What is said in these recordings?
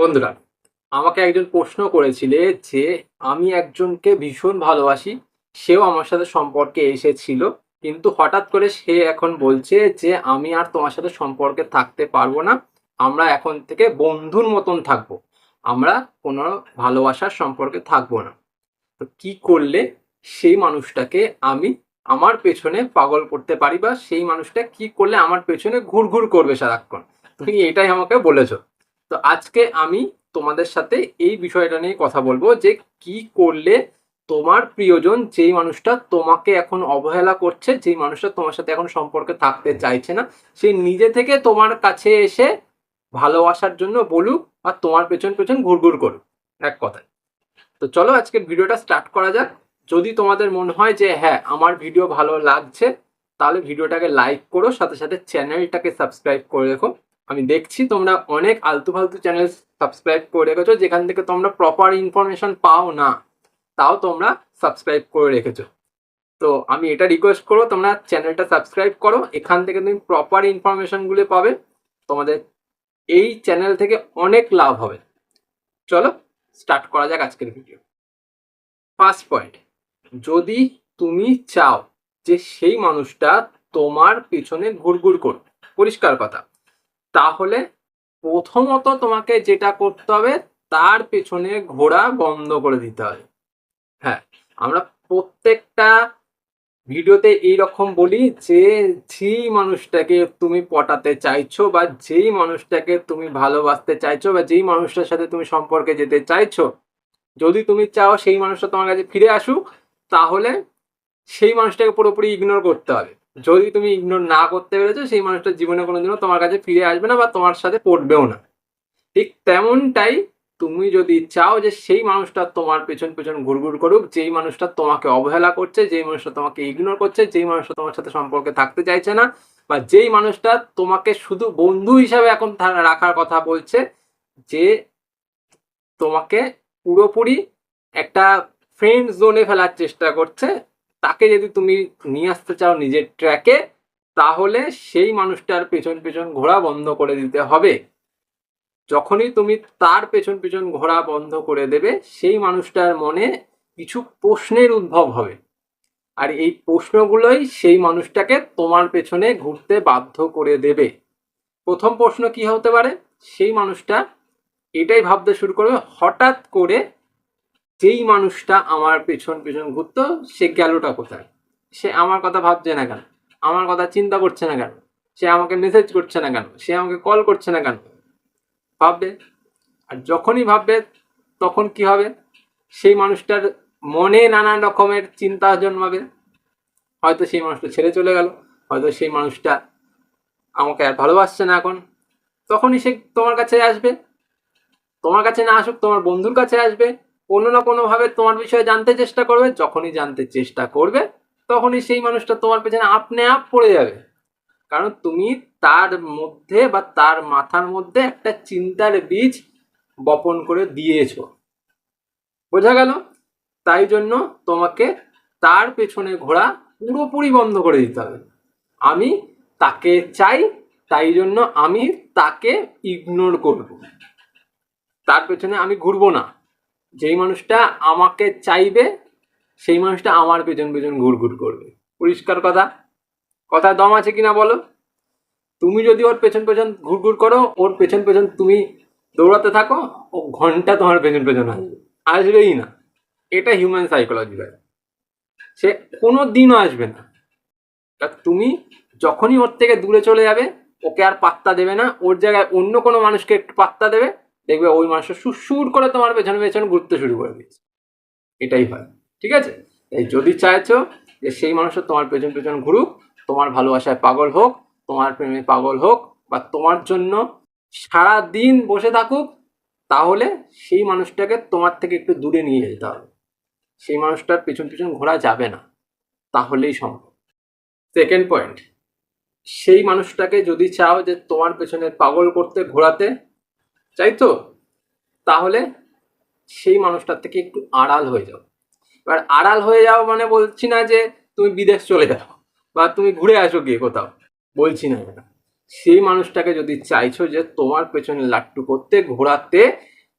বন্ধুরা, আমাকে একজন প্রশ্ন করেছিলে যে আমি একজনকে ভীষণ ভালোবাসি, সেও আমার সাথে সম্পর্কে এসেছিল, কিন্তু হঠাৎ করে সে এখন বলছে যে আমি আর তোমার সাথে সম্পর্কে থাকতে পারব না, আমরা এখন থেকে বন্ধুর মতন থাকব, আমরা কোনো ভালোবাসার সম্পর্কে থাকব না। তো কি করলে সেই মানুষটাকে আমি আমার পেছনে পাগল করতে পারি বা সেই মানুষটা কি করলে আমার পেছনে ঘুরঘুর করবে সারাক্ষণ? তুমি এটাই আমাকে বলেছ। তো আজকে আমি তোমাদের সাথে এই বিষয়টা নিয়ে কথা বলব যে কি করলে তোমার প্রিয়জন যেই মানুষটা তোমাকে এখন অবহেলা করছে, যেই মানুষটা তোমার সাথে এখন সম্পর্কে থাকতে চাইছে না, সে নিজে থেকে তোমার কাছে এসে ভালোবাসার জন্য বলুক আর তোমার পেছন পেছন ঘুরঘুর করুক, এক কথায়। তো চলো আজকে ভিডিওটা স্টার্ট করা যাক। যদি তোমাদের মনে হয় যে হ্যাঁ আমার ভিডিও ভালো লাগছে, তাহলে ভিডিওটাকে লাইক করো, সাথে সাথে চ্যানেলটাকে সাবস্ক্রাইব করে রেখো। আমি দেখছি তোমরা অনেক আলতু ফালতু চ্যানেল সাবস্ক্রাইব করে রেখেছো, যেখান থেকে তোমরা প্রপার ইনফরমেশন পাও না, তাও তোমরা সাবস্ক্রাইব করে রেখেছো। তো আমি এটা রিকোয়েস্ট করব, তোমরা চ্যানেলটা সাবস্ক্রাইব করো, এখান থেকে তুমি প্রপার ইনফরমেশনগুলো পাবে, তোমাদের এই চ্যানেল থেকে অনেক লাভ হবে। চলো স্টার্ট করা যাক আজকের ভিডিও ফার্স্ট পয়েন্ট যদি তুমি চাও যে সেই মানুষটা তোমার পিছনে ঘুরঘুর করবে পরিষ্কার কথা। তাহলে প্রথমত তোমাকে যেটা করতে হবে, তার পেছনে ঘোরা বন্ধ করে দিতে হবে। হ্যাঁ আমরা প্রত্যেকটা ভিডিওতে এই রকম বলি যে যেই মানুষটাকে তুমি পটাতে চাইছো বা যেই মানুষটাকে তুমি ভালোবাসতে চাইছো বা যেই মানুষটার সাথে তুমি সম্পর্কে যেতে চাইছো, যদি তুমি চাও সেই মানুষটা তোমার কাছে ফিরে আসুক, তাহলে সেই মানুষটাকে পুরোপুরি ইগনোর করতে হবে। যদি তুমি ইগনোর না করতে পেরেছ, সেই মানুষটা জীবনে কোনোদিনও তোমার কাছে ফিরে আসবে না বা তোমার সাথে পড়বেও না। ঠিক তেমনটাই তুমি যদি চাও যে সেই মানুষটা তোমার পেছন পেছন ঘুরঘুর করুক, যেই মানুষটা তোমাকে অবহেলা করছে, যেই মানুষটা তোমাকে ইগনোর করছে, যেই মানুষটা তোমার সাথে সম্পর্কে থাকতে চাইছে না, বা যেই মানুষটা তোমাকে শুধু বন্ধু হিসাবে এখন রাখার কথা বলছে, যে তোমাকে পুরোপুরি একটা ফ্রেন্ড জোনে ফেলার চেষ্টা করছে তাকে যদি তুমি নিয়ে আসতে চাও নিজের ট্র্যাকে, তাহলে সেই মানুষটার পেছন পেছন ঘোরা বন্ধ করে দিতে হবে। যখনই তুমি তার পেছন পেছন ঘোরা বন্ধ করে দেবে, সেই মানুষটার মনে কিছু প্রশ্নের উদ্ভব হবে। আর এই প্রশ্নগুলোই সেই মানুষটাকে তোমার পেছনে ঘুরতে বাধ্য করে দেবে। প্রথম প্রশ্ন কি হতে পারে? সেই মানুষটা এটাই ভাবতে শুরু করবে, হঠাৎ করে যেই মানুষটা আমার পেছন পেছন ঘুরতো, সে গেলটা কোথায়? সে আমার কথা ভাবছে না কেন? আমার কথা চিন্তা করছে না কেন? সে আমাকে মেসেজ করছে না কেন? সে আমাকে কল করছে না কেন? ভাববে। আর যখনই ভাববে, তখন কি হবে? সেই মানুষটার মনে নানান রকমের চিন্তা জন্মাবে। হয়তো সেই মানুষটা ছেড়ে চলে গেল, হয়তো সেই মানুষটা আমাকে আর ভালোবাসছে না এখন। তখনই সে তোমার কাছে আসবে। তোমার কাছে না আসুক, তোমার বন্ধুর কাছে আসবে। কোনো না কোনোভাবে তোমার বিষয়ে জানতে চেষ্টা করবে, যখনই জানতে চেষ্টা করবে, তখনই সেই মানুষটা তোমার পেছনে আপনি আপ পড়ে যাবে। কারণ তুমি তার মধ্যে বা তার মাথার মধ্যে একটা চিন্তার বীজ বপন করে দিয়েছ। বোঝা গেল? তাই জন্য তোমাকে তার পেছনে ঘোরা পুরোপুরি বন্ধ করে দিতে হবে। আমি তাকে চাই, তাই জন্য আমি তাকে ইগনোর করব। তার পেছনে আমি ঘুরবো না। যেই মানুষটা আমাকে চাইবে, সেই মানুষটা আমার পেছন পেছন ঘুরঘুর করবে। পরিষ্কার কথা? কথা দম আছে কিনা বলো? তুমি যদি ওর পেছন পেছন ঘুরঘুর করো, ওর পেছন পেছন তুমি দৌড়াতে থাকো, ও ঘণ্টা তোমার পেছন পেছন আসবে। আসবেই না। এটা হিউম্যান সাইকোলজি ভাই। সে কোনো দিনও আসবে না। তুমি যখনই ওর থেকে দূরে চলে যাবে, ওকে আর পাত্তা দেবে না। ওর জায়গায় অন্য কোনো মানুষকে একটু পাত্তা দেবে দেখবে ওই মানুষটা সুর করে তোমার পেছনে পেছনে ঘুরতে শুরু করে দিয়েছে। এটাই হয়, ঠিক আছে? এই যদি চাইছো যে সেই মানুষটা তোমার পেছন পেছন ঘুরুক, তোমার ভালোবাসায় পাগল হোক, তোমার প্রেমে পাগল হোক, বা তোমার জন্য সারা দিন বসে থাকুক, তাহলে সেই মানুষটাকে তোমার থেকে একটু দূরে নিয়ে যেতে হবে। সেই মানুষটার পেছন পেছন ঘোরা যাবে না, তাহলেই সম্ভব। সেকেন্ড পয়েন্ট সেই মানুষটাকে যদি চাও যে তোমার পেছনে পাগল করতে, ঘোরাতে চাইতো তাহলে সেই মানুষটার থেকে একটু আড়াল হয়ে যাও। এবার আড়াল হয়ে যাও মানে বলছি না যে তুমি বিদেশ চলে যাও বা তুমি ঘুরে আসো গিয়ে কোথাও, বলছি না। এটা সেই মানুষটাকে যদি চাইছো যে তোমার পেছনে লাট্টু করতে, ঘোরাতে,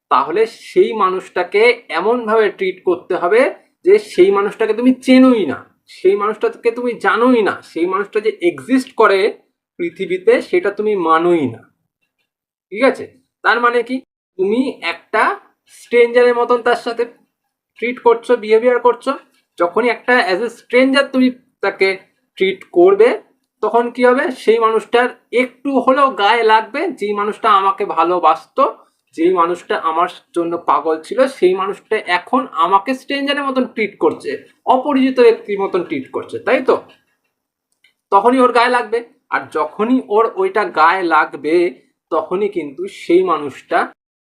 তাহলে সেই মানুষটাকে এমনভাবে ট্রিট করতে হবে যে সেই মানুষটাকে তুমি চেনোই না, সেই মানুষটাকে তুমি জানোই না, সেই মানুষটা যে এক্সিস্ট করে পৃথিবীতে সেটা তুমি মানোই না। ঠিক আছে? তার মানে কি? তুমি একটা স্ট্রেঞ্জারের মতন তার সাথে ট্রিট করছ বিহেভিয়ার করছ। যখনই একটা অ্যাজ এ স্ট্রেঞ্জার তুমি তাকে ট্রিট করবে, তখন কি হবে? সেই মানুষটার একটু হলেও গায়ে লাগবে, যেই মানুষটা আমাকে ভালোবাসতো, যেই মানুষটা আমার জন্য পাগল ছিল, সেই মানুষটা এখন আমাকে স্ট্রেঞ্জারের মতন ট্রিট করছে, অপরিচিত ব্যক্তির মতন ট্রিট করছে, তাই তো? তখনই ওর গায়ে লাগবে। আর যখনই ওর ওইটা গায়ে লাগবে তখনই কিন্তু সেই মানুষটা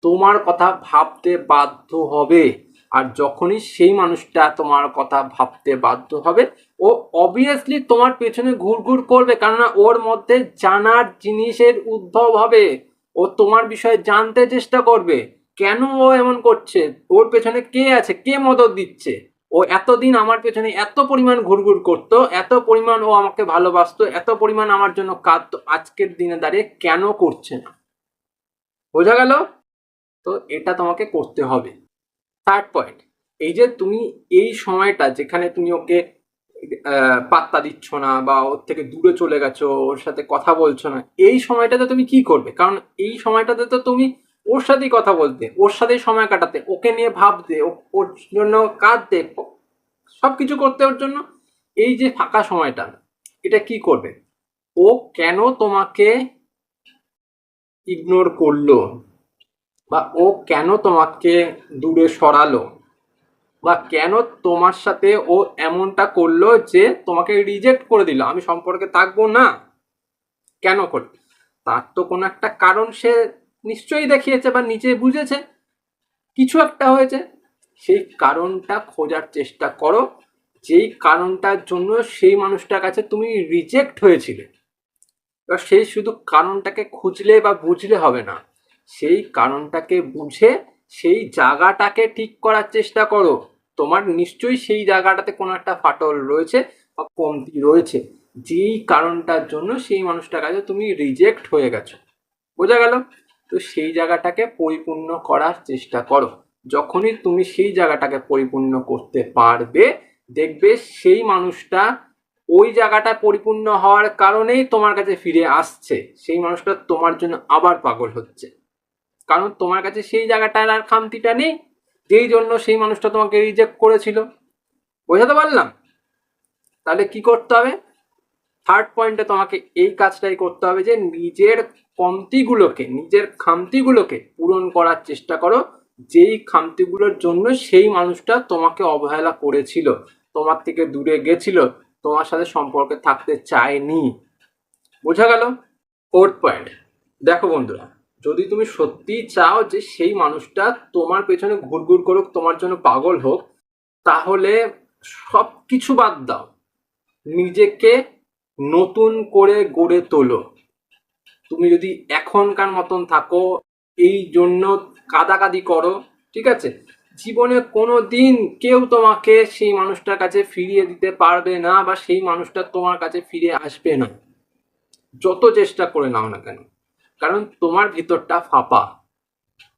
তোমার কথা ভাবতে বাধ্য হবে। আর যখনই সেই মানুষটা তোমার কথা ভাবতে বাধ্য হবে, ও অবভিয়াসলি তোমার পেছনে ঘুরঘুর করবে, কেননা ওর মধ্যে জানার জিনিসের উদ্ভব হবে। ও তোমার বিষয়ে জানতে চেষ্টা করবে। কেন ও এমন করছে? ওর পেছনে কে আছে? কে মদত দিচ্ছে? ও এতদিন আমার পেছনে এত পরিমাণ ঘুরঘুর করতো, এত পরিমাণ ও আমাকে ভালোবাসতো, এত পরিমাণ আমার জন্য কাঁদতো, আজকের দিনে দাঁড়িয়ে কেন করছে না? বোঝা গেল? তো এটা তোমাকে করতে হবে। থার্ড পয়েন্ট এই যে তুমি এই সময়টা যেখানে তুমি ওকে পাত্তা দিচ্ছ না বা ওর থেকে দূরে চলে গেছো, ওর সাথে কথা বলছো না, এই সময়টাতে তুমি কি করবে? কারণ এই সময়টাতে তো তুমি ওর সাথেই কথা বলতে, ওর সাথেই সময় কাটাতে, ওকে নিয়ে ভাবতে ওর জন্য কাঁদতে সব কিছু করতে ওর জন্য। এই যে ফাঁকা সময়টা, এটা কি করবে? ও কেন তোমাকে ইগনোর করল? বা ও কেন তোমাকে দূরে সরালো? বা কেন তোমার সাথে ও এমনটা করল যে তোমাকে রিজেক্ট করে দিল? আমি সম্পর্কে থাকব না। কেন করল তার তো কোনো একটা কারণ সে নিশ্চয়ই দেখিয়েছে বা নিজে বুঝেছে। কিছু একটা হয়েছে। সেই কারণটা খোঁজার চেষ্টা করো। যেই কারণটার জন্য সেই মানুষটার কাছে তুমি রিজেক্ট হয়েছিলে। এবার সেই শুধু কারণটাকে খুঁজলে বা বুঝলে হবে না। সেই কারণটাকে বুঝে সেই জায়গাটাকে ঠিক করার চেষ্টা করো। তোমার নিশ্চয়ই সেই জায়গাটাতে কোনো একটা ফাটল রয়েছে বা কমতি রয়েছে। যেই কারণটার জন্য সেই মানুষটার কাছে তুমি রিজেক্ট হয়ে গেছো। বোঝা গেল? তো সেই জায়গাটাকে পরিপূর্ণ করার চেষ্টা করো। যখনই তুমি সেই জায়গাটাকে পরিপূর্ণ করতে পারবে, দেখবে সেই মানুষটা ওই জায়গাটা পরিপূর্ণ হওয়ার কারণেই তোমার কাছে ফিরে আসছে। সেই মানুষটা তোমার জন্য আবার পাগল হচ্ছে। কারণ তোমার কাছে সেই জায়গাটার আর খামতিটা নেই। যেই জন্য সেই মানুষটা তোমাকে রিজেক্ট করেছিল। বোঝাতে পারলাম? তাহলে কি করতে হবে? থার্ড পয়েন্টে তোমাকে এই কাজটাই করতে হবে যে নিজের কমতিগুলোকে, নিজের খামতিগুলোকে পূরণ করার চেষ্টা করো। যেই খামতিগুলোর জন্য সেই মানুষটা তোমাকে অবহেলা করেছিল, তোমার থেকে দূরে গেছিল, তোমার সাথে সম্পর্কে থাকতে চায়নি। বোঝা গেল? ফোর্থ পয়েন্ট দেখো বন্ধুরা, যদি তুমি সত্যিই চাও যে সেই মানুষটা তোমার পেছনে ঘুরঘুর করুক, তোমার জন্য পাগল হোক, তাহলে সব কিছু বাদ দাও। নিজেকে নতুন করে গড়ে তোলো। তুমি যদি এখনকার মতন থাকো, এই জন্য কাদাকাদি করো, ঠিক আছে? জীবনে কোনো দিন কেউ তোমাকে সেই মানুষটার কাছে ফিরিয়ে দিতে পারবে না বা সেই মানুষটা তোমার কাছে ফিরে আসবে না। যত চেষ্টা করে নাও না কেন? কারণ তোমার ভিতরটা ফাঁপা।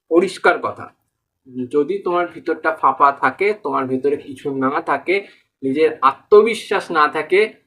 পরিষ্কার কথা। যদি তোমার ভিতরটা ফাঁপা থাকে, তোমার ভিতরে কিছু না থাকে, নিজের আত্মবিশ্বাস না থাকে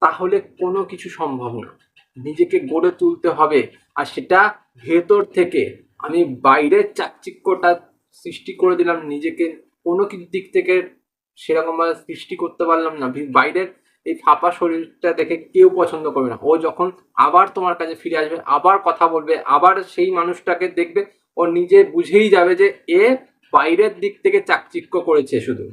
তাহলে কোনো কিছু সম্ভব না। নিজেকে গড়ে তুলতে হবে আর সেটা ভেতর থেকে আমি বাইরের চাকচিক্যটা সৃষ্টি করে দিলাম, নিজেকে কোনো কিছু দিক থেকে সেরকমভাবে সৃষ্টি করতে পারলাম না। বাইরের এই ফাঁপা শরীরটা দেখে কেউ পছন্দ করবে না। ও যখন আবার তোমার কাছে ফিরে আসবে, আবার কথা বলবে, আবার সেই মানুষটাকে দেখবে, ও নিজে বুঝেই যাবে যে এ বাইরের দিক থেকে চাকচিক্য করেছে শুধু।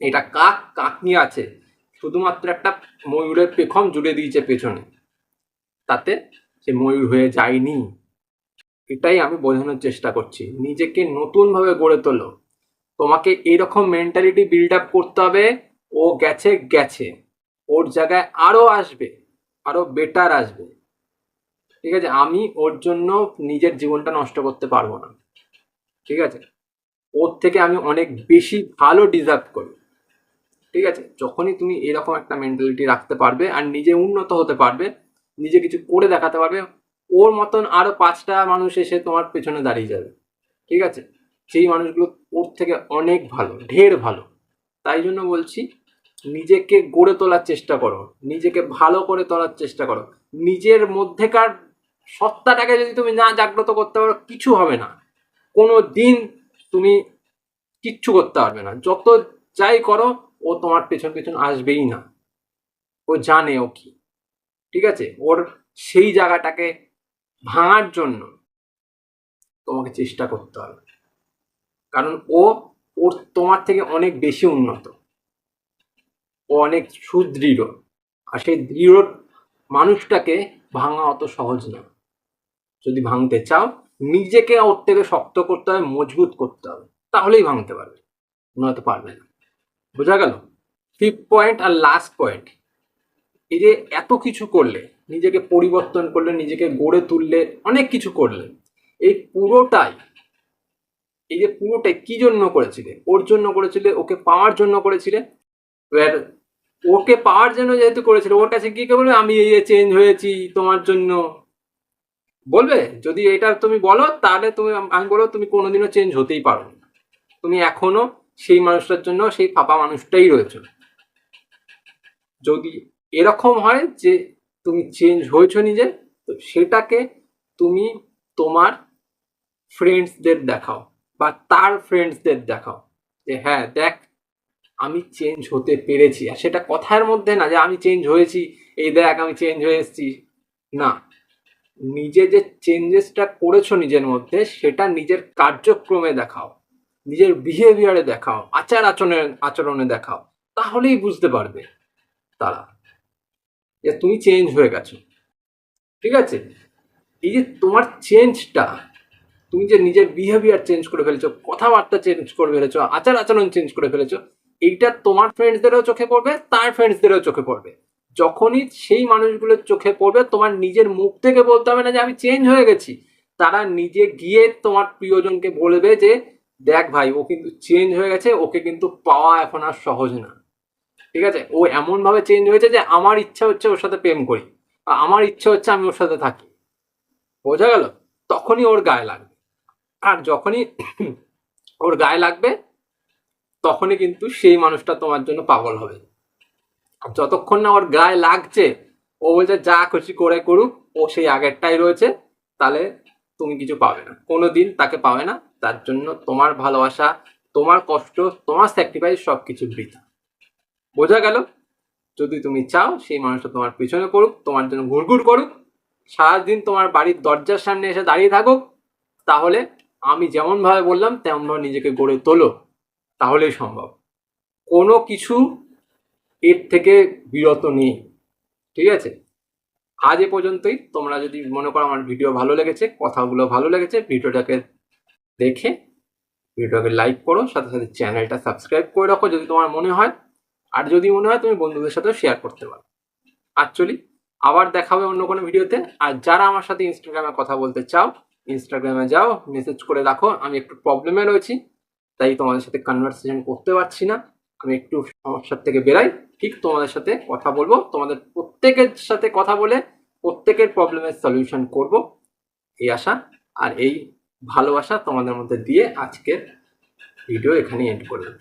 এটা কাক কাক নিয়ে আছে। শুধুমাত্র একটা ময়ূরের পেখম জুড়ে দিয়েছে পেছনে। তাতে সে ময়ূর হয়ে যায়নি। এটাই আমি বোঝানোর চেষ্টা করছি। নিজেকে নতুনভাবে গড়ে তোলো। তোমাকে এইরকম মেন্টালিটি বিল্ড আপ করতে হবে, ও গেছে গেছে। ওর জায়গায় আরও আসবে আরও বেটার আসবে। ঠিক আছে? আমি ওর জন্য নিজের জীবনটা নষ্ট করতে পারব না। ঠিক আছে? ওর থেকে আমি অনেক বেশি ভালো ডিজার্ভ করি। ঠিক আছে? যখনই তুমি এরকম একটা মেন্টালিটি রাখতে পারবে আর নিজে উন্নত হতে পারবে, নিজে কিছু করে দেখাতে পারবে, ওর মতন আরও পাঁচটা মানুষ এসে তোমার পেছনে দাঁড়িয়ে যাবে। ঠিক আছে? সেই মানুষগুলো ওর থেকে অনেক ভালো, ঢের ভালো। তাই জন্য বলছি, নিজেকে গড়ে তোলার চেষ্টা করো, নিজেকে ভালো করে তোলার চেষ্টা করো। নিজের মধ্যেকার সত্তাটাকে যদি তুমি না জাগ্রত করতে পারো, কিছু হবে না। কোনো দিন তুমি কিচ্ছু করতে পারবে না। যত যাই করো ও তোমার পেছন পেছন আসবেই না। ও জানে ও কি। ঠিক আছে? ওর সেই জায়গাটাকে ভাঙার জন্য তোমাকে চেষ্টা করতে হবে। কারণ ও ওর তোমার থেকে অনেক বেশি উন্নত। ও অনেক সুদৃঢ়। আর সেই দৃঢ় মানুষটাকে ভাঙা অত সহজ না। যদি ভাঙতে চাও, নিজেকে ওর থেকে শক্ত করতে হবে, মজবুত করতে হবে। তাহলেই ভাঙতে পারবে। নয়তো পারবে না। বোঝা গেল? ফিফথ পয়েন্ট আর লাস্ট পয়েন্ট এই যে এত কিছু করলে, নিজেকে পরিবর্তন করলে, নিজেকে গড়ে তুললে, অনেক কিছু করলে, এই পুরোটাই, এই যে পুরোটাই কি জন্য করেছিলে? ওর জন্য করেছিলে? ওকে পাওয়ার জন্য করেছিলে? এবার ওকে পাওয়ার জন্য যেহেতু করেছিল, ওর কাছে কি বলবে, আমি এই চেঞ্জ হয়েছি তোমার জন্য বলবে? যদি এটা তুমি বলো, তাহলে তুমি, আমি বলো তুমি কোনোদিনও চেঞ্জ হতেই পারো। তুমি এখনও সেই মানুষটার জন্য সেই ফাঁপা মানুষটাই রয়েছে। যদি এরকম হয় যে তুমি চেঞ্জ হয়েছো নিজে, তো সেটাকে তুমি তোমার ফ্রেন্ডসদের দেখাও বা তার ফ্রেন্ডসদের দেখাও যে হ্যাঁ দেখ, আমি চেঞ্জ হতে পেরেছি। আর সেটা কথার মধ্যে না যে আমি চেঞ্জ হয়েছি, এই দেখ, আমি চেঞ্জ হয়ে এসেছি। না, নিজে যে চেঞ্জেসটা করেছ নিজের মধ্যে, সেটা নিজের কার্যক্রমে দেখাও। নিজের বিহেভিয়ারে দেখাও, আচার আচরণে আচরণে দেখাও, তাহলেই বুঝতে পারবে তারা যে তুমি চেঞ্জ হয়ে গেছো। ঠিক আছে? এই যে তোমার চেঞ্জটা তুমি যে নিজের বিহেভিয়ার চেঞ্জ করে ফেলেছো, কথাবার্তা চেঞ্জ করে ফেলেছো, আচার আচরণ চেঞ্জ করে ফেলেছো, এইটা তোমার ফ্রেন্ডসদেরও চোখে পড়বে, তার ফ্রেন্ডসদেরও চোখে পড়বে। যখনই সেই মানুষগুলোর চোখে পড়বে, তোমার নিজের মুখ থেকে বলতে হবে না যে আমি চেঞ্জ হয়ে গেছি। তারা নিজে গিয়ে তোমার প্রিয়জনকে বলবে যে দেখ ভাই, ও কিন্তু চেঞ্জ হয়ে গেছে, ওকে কিন্তু পাওয়া এখন আর সহজ না। ঠিক আছে? ও এমন ভাবে চেঞ্জ হয়েছে যে আমার ইচ্ছা হচ্ছে ওর সাথে প্রেম করি বা আমার ইচ্ছা হচ্ছে আমি ওর সাথে থাকি। বোঝা গেল? তখনই ওর গায়ে লাগবে। আর যখনই ওর গায়ে লাগবে, তখনই কিন্তু সেই মানুষটা তোমার জন্য পাগল হবে। আর যতক্ষণ না ওর গায়ে লাগছে, ও বলছে যা খুশি করে করুক, ও সেই আগেরটাই রয়েছে, তাহলে তুমি কিছু পাবে না। কোনো দিন তাকে পাবে না, তার জন্য তোমার ভালোবাসা, তোমার কষ্ট, তোমার স্যাক্রিফাইস সব কিছু বৃথা। বোঝা গেল? যদি তুমি চাও সেই মানুষটা তোমার পিছনে করুক তোমার জন্য ঘুরঘুর করুক, সারাদিন তোমার বাড়ির দরজার সামনে এসে দাঁড়িয়ে থাকুক, তাহলে আমি যেমনভাবে বললাম, তেমনভাবে নিজেকে গড়ে তোলো। তাহলেই সম্ভব। কোনো কিছু এর থেকে বিরত নেই। ঠিক আছে? আজ এ পর্যন্তই। তোমরা যদি মনে করো আমার ভিডিও ভালো লেগেছে, কথাগুলো ভালো লেগেছে, ভিডিওটাকে দেখে ভিডিওটাকে লাইক করো, সাথে সাথে চ্যানেলটা সাবস্ক্রাইব করে রাখো যদি তোমার মনে হয়। আর যদি মনে হয়, তুমি বন্ধুদের সাথেও শেয়ার করতে পারো। অ্যাকচুয়ালি আবার দেখা হবে অন্য কোনো ভিডিওতে আর যারা আমার সাথে ইনস্টাগ্রামে কথা বলতে চাও ইনস্টাগ্রামে যাও মেসেজ করে রাখো। আমি একটু প্রবলেমে রয়েছি, তাই তোমাদের সাথে কনভারসেশন করতে পারছি না। আমি একটু সমস্যার থেকে বেরাই। ঠিক তোমাদের সাথে কথা বলব। তোমাদের প্রত্যেকের সাথে কথা বলে প্রত্যেকের প্রবলেমের সলিউশন করব। এই আশা আর এই ভালোবাসা তোমাদের মধ্যে দিয়ে আজকের ভিডিও এখানে এন্ড করলাম।